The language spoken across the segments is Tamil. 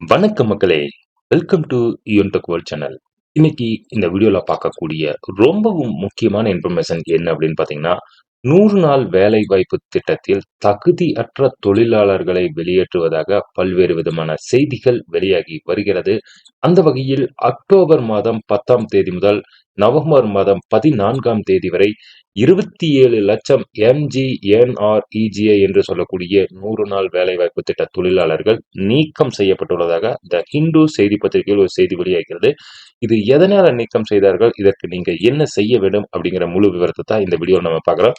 வணக்கம் மக்களே. Welcome to Yuntech world channel இன்னைக்கு இந்த வீடியோல பார்க்கக்கூடிய ரொம்பவும் முக்கியமான இன்ஃபர்மேஷன் என்ன அப்படின்னு பார்த்தீங்கன்னா நூறு நாள் வேலை வாய்ப்பு திட்டத்தில் தகுதியற்ற தொழிலாளர்களை வெளியேற்றுவதாக பல்வேறு விதமான செய்திகள் வெளியாகி வருகிறது. அந்த வகையில் அக்டோபர் மாதம் பத்தாம் தேதி முதல் நவம்பர் மாதம் பதினான்காம் தேதி வரை இருபத்தி ஏழு லட்சம் எம்ஜிஎன்ஆர்இஜிஏ என்று சொல்லக்கூடிய நூறு நாள் வேலைவாய்ப்பு திட்ட தொழிலாளர்கள் நீக்கம் செய்யப்பட்டுள்ளதாக த ஹிந்து செய்தி பத்திரிகையில் ஒரு செய்தி வெளியாகிறது. இது எதனால் நீக்கம் செய்தார்கள்? இதற்கு நீங்க என்ன செய்ய வேண்டும்? அப்படிங்கிற முழு விவரத்தை தான் இந்த வீடியோ நம்ம பார்க்குறோம்.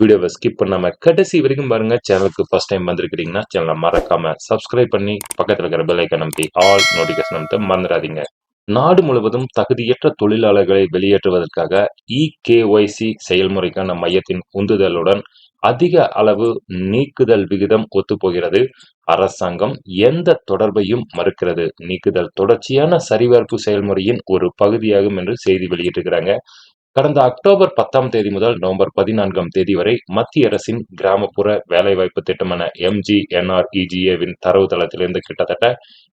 வீடியோவை ஸ்கிப் பண்ணாம கடைசி வரைக்கும் பாருங்க. சேனலுக்கு ஃபர்ஸ்ட் டைம் வந்திருக்கிறீங்கன்னா சேனலை மறக்காம சப்ஸ்கிரைப் பண்ணி பக்கத்தில் இருக்கிற பெல் ஐக்கன் நம்பி ஆல் நோட்டிபிகேஷன் அமைத்த மறந்துடாதீங்க. நாடு முழுவதும் தகுதியற்ற தொழிலாளர்களை வெளியேற்றுவதற்காக இகேஒய்சி செயல்முறைக்கான மையத்தின் உந்துதலுடன் அதிக அளவு நீக்குதல் விகிதம் ஒத்துப்போகிறது. அரசாங்கம் எந்த தொடர்பையும் மறுக்கிறது. நீக்குதல் தொடர்ச்சியான சரிபார்ப்பு செயல்முறையின் ஒரு பகுதியாகும் என்று செய்தி வெளியிட்டிருக்கிறாங்க. கடந்த அக்டோபர் பத்தாம் தேதி முதல் நவம்பர் பதினான்காம் தேதி வரை மத்திய அரசின் கிராமப்புற வேலைவாய்ப்பு திட்டமான எம்ஜிஎன்ஆர்இஜிஏவின் தரவுத்தளத்திலிருந்து கிட்டத்தட்ட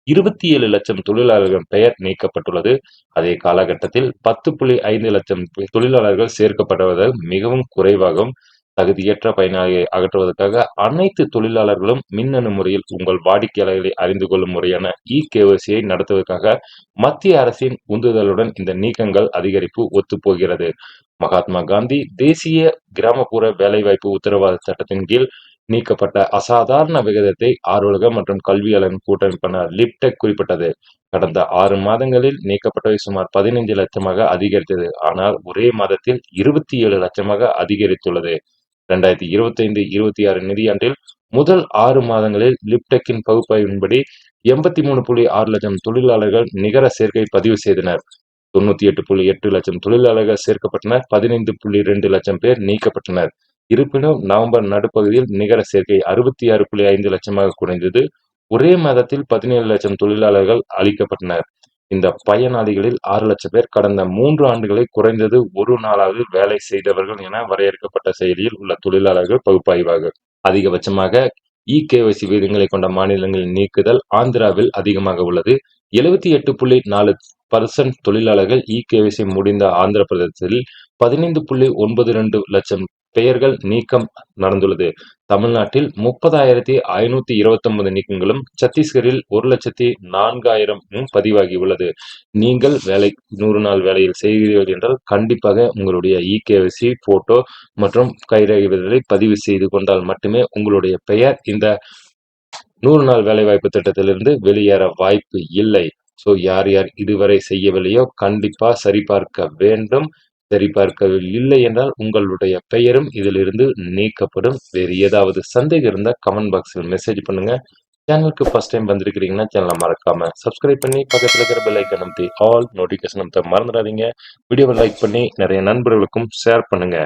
இருபத்தி ஏழு லட்சம் தொழிலாளர்கள் பெயர் நீக்கப்பட்டுள்ளது. அதே காலகட்டத்தில் பத்து புள்ளி ஐந்து லட்சம் தொழிலாளர்கள் சேர்க்கப்படுவது மிகவும் குறைவாகும் தகுதியற்ற பயனாளியை அகற்றுவதற்காக அனைத்து தொழிலாளர்களும் மின்னணு முறையில் உங்கள் வாடிக்கையாளர்களை அறிந்து கொள்ளும் முறையான இ கேஒசியை நடத்துவதற்காக மத்திய அரசின் உந்துதலுடன் இந்த நீக்கங்கள் அதிகரிப்பு ஒத்துப்போகிறது. மகாத்மா காந்தி தேசிய கிராமப்புற வேலைவாய்ப்பு உத்தரவாத சட்டத்தின் கீழ் நீக்கப்பட்ட அசாதாரண விகிதத்தை ஆர்வலக மற்றும் கல்வியாளரின் கூட்டமைப்பான லிப்டெக் குறிப்பிட்டது. கடந்த ஆறு மாதங்களில் நீக்கப்பட்டவை சுமார் பதினைந்து லட்சமாக அதிகரித்தது. ஆனால் ஒரே மாதத்தில் இருபத்தி ஏழு லட்சமாக அதிகரித்துள்ளது. ரெண்டாயிரத்தி இருபத்தி ஐந்து இருபத்தி ஆறு நிதியாண்டில் முதல் ஆறு மாதங்களில் லிப்டெக்கின் பகுப்பாய்வின்படி எண்பத்தி மூணு புள்ளி ஆறு லட்சம் தொழிலாளர்கள் நிகர சேர்க்கை பதிவு செய்தனர். தொண்ணூத்தி எட்டு புள்ளி எட்டு லட்சம் தொழிலாளர்கள் சேர்க்கப்பட்டனர். பதினைந்து புள்ளி ரெண்டு லட்சம் பேர் நீக்கப்பட்டனர். இருப்பினும் நவம்பர் நடுப்பகுதியில் நிகர சேர்க்கை அறுபத்தி ஆறு புள்ளி ஐந்து லட்சமாக குறைந்தது. ஒரே மாதத்தில் பதினேழு லட்சம் தொழிலாளர்கள் அளிக்கப்பட்டனர். இந்த பயனாளிகளில் ஆறு லட்சம் பேர் கடந்த மூன்று ஆண்டுகளை குறைந்தது ஒரு நாளாவது வேலை செய்தவர்கள் என வரையறுக்கப்பட்ட செயலியில் உள்ள தொழிலாளர்கள் பகுப்பாய்வாக. அதிகபட்சமாக இ கேஒசி விகிதங்களை கொண்ட மாநிலங்களில் நீக்குதல் ஆந்திராவில் அதிகமாக உள்ளது. எழுபத்தி எட்டு புள்ளி நாலு பர்சன்ட் தொழிலாளர்கள் இ கேவிசி முடிந்த ஆந்திர பிரதேசத்தில் பதினைந்து புள்ளி ஒன்பது ரெண்டு லட்சம் பெயர்கள் நீக்கம் நடந்துள்ளது. தமிழ்நாட்டில் முப்பதாயிரத்தி ஐநூத்தி இருபத்தி ஒன்பது நீக்கங்களும் சத்தீஸ்கரில் ஒரு லட்சத்தி நான்காயிரமும் பதிவாகி உள்ளது நீங்கள் வேலை நூறு நாள் வேலையில் செய்கிறீர்கள் என்றால் கண்டிப்பாக உங்களுடைய இகேவிசி போட்டோ மற்றும் கைரேகை பதிவு செய்து கொண்டால் மட்டுமே உங்களுடைய பெயர் இந்த நூறு நாள் வேலைவாய்ப்பு திட்டத்திலிருந்து வெளியேற வாய்ப்பு இல்லை. ஸோ யார் யார் இதுவரை செய்யவில்லையோ கண்டிப்பாக சரிபார்க்க வேண்டும். சரிபார்க்கவில்லை என்றால் உங்களுடைய பெயரும் இதிலிருந்து நீக்கப்படும். வேறு ஏதாவது சந்தேகம் இருந்தால் கமெண்ட் பாக்ஸில் மெசேஜ் பண்ணுங்க. சேனலுக்கு ஃபர்ஸ்ட் டைம் வந்திருக்கிறீங்கன்னா சேனலை மறக்காம சப்ஸ்கிரைப் பண்ணி பக்கத்தில் இருக்கிற பெல் ஐக்கன் ஆல் நோட்டிஃபிகேஷன் அமைத்த மறந்துடாதீங்க. வீடியோவை லைக் பண்ணி நிறைய நண்பர்களுக்கும் ஷேர் பண்ணுங்க.